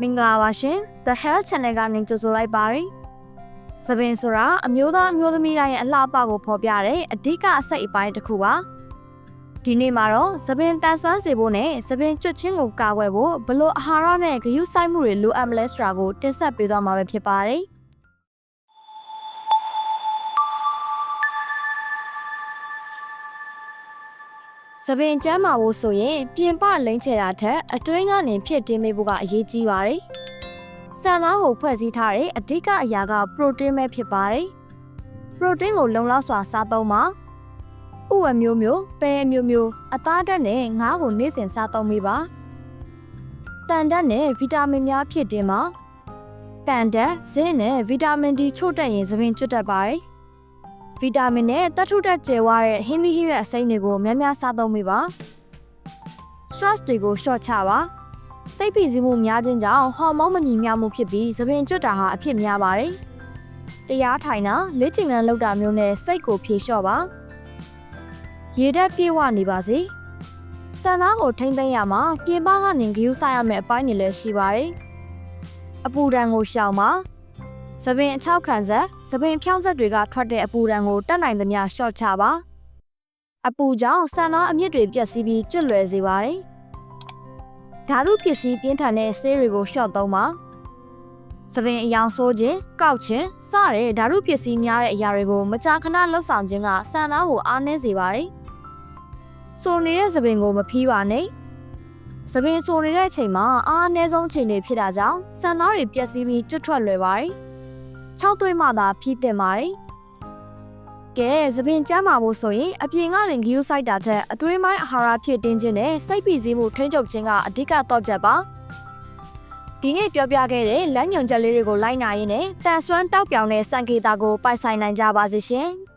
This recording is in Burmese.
မင်္ဂလာပါရှင် The Health Channel ကနေကြိုဆိုလိုက်ပါရယ်။စပင်ဆိုတာအမျိုးသားအမျိုးသမီးတိုင်းရဲ့အလှအပကိုဖော်ပြတဲ့အဓိကအစိတ်အပိုင်းတစ်ခုပါ။ဒီနေ့မှာတော့စပင်တန်ဆွမ်းစေဖို့နဲ့စပင်ကျွတ်ချင်းကိုကာကွယ်ဖို့ဘလို့အာဟာရနဲ့ဂရုစိုက်မှုတွေလိုအပ်မလဲဆိုတာကိုတင်ဆက်ပေးသွားမှာပဲဖြစ်ပါတယ်။ စပင်ကျမ်းမာဖို့ဆိုရင်ပြင်ပလိမ့်ချတာထက်အတွင်းကနေဖြစ်တင်းမိဖို့ကအရေးကြီးပါတယ်။ဆန်သားကိုဖွဲ့စည်းထားတဲ့အဓိကအရာကပရိုတင်းပဲဖြစ်ပါတယ်။ပရိုတင်းကိုလုံလောက်စွာစားသုံးပါ။ဥဝမျိုးမျိုး၊ပဲအမျိုးမျိုးအသားဓာတ်နဲ့ငါးကိုနေ့စဉ်စားသုံးမိပါ။တန်ဓာတ်နဲ့ဗီတာမင်များဖြစ်တင်ပါ။တန်ဓာတ်၊ဇင်းနဲ့ဗီတာမင် D ချို့တက်ရင်သပင်ကျွတ်တတ်ပါတယ်။ ဗီတာမင်နဲ့တက်ထုတက်ကျယ်ဝတဲ့ဟင်းသီးဟင်းရွက်အစိမ်းတွေကိုများများစားသုံးမိပါ။ stress တွေကို short ချပါ။စိတ်ဖိစီးမှုများခြင်းကြောင့်ဟော်မုန်းမညီမျှမှုဖြစ်ပြီးသပင်ကျွတ်တာဟာအဖြစ်များပါတယ်။တရားထိုင်တာလေ့ကျင့်ခန်းလုပ်တာမျိုးနဲ့စိတ်ကိုဖြေလျှော့ပါ။ရေဓာတ်ပြေဝနေပါစေ။စံသားကိုထိမ့်သိမ်းရမှာပြင်ပကနေဂယူးဆိုင်ရမယ့်အပိုင်းတွေလည်းရှိပါတယ်။အပူဒဏ်ကိုရှောင်ပါ။ သပင်အချောက်ခံဆက်သပင်ဖြောင်းဆက်တွေကထွက်တဲ့အပူဒဏ်ကိုတတ်နိုင်သမျှရှော့ချပါအပူကြောင့်ဆန်သားအမြင့်တွေပြက်စီးပြီးကျွတ်လွယ်စေပါတယ်ဓာတုပစ္စည်းပြင်းထန်တဲ့ဆေးတွေကိုရှော့သုံးပါသပင်အယောင်ဆိုးခြင်းကောက်ခြင်းစတဲ့ဓာတုပစ္စည်းများတဲ့အရာတွေကိုမကြာခဏလှုပ်ဆောင်ခြင်းကဆန်သားကိုအားနည်းစေပါတယ်ဆိုနေတဲ့သပင်ကိုမဖီးပါနဲ့သပင်ဆိုနေတဲ့အချိန်မှာအားအနည်းဆုံးချိန်တွေဖြစ်တာကြောင့်ဆန်သားတွေပြက်စီးပြီးကျွတ်ထွက်လွယ်ပါတယ် 6သွေးမှသာဖြီးတင်ပါတယ်။ကဲသပင်ကျမ်းမာဖို့ဆိုရင်အပြင်ကလည်းဂီယိုစိုက်တာထက်အသွေးမိုင်းအာဟာရဖြစ်တင်းခြင်းနဲ့စိတ်ဖိစီးမှုထိန်းချုပ်ခြင်းကအဓိကတော့ချက်ပါ။ဒီနေ့ပြောပြခဲ့တဲ့လက်ညွန်ချက်လေးတွေကိုလိုက်နာရင်းနဲ့တန်ဆွမ်းတောက်ပြောင်တဲ့စံကေတာကိုပိုက်ဆိုင်နိုင်ကြပါစေရှင်။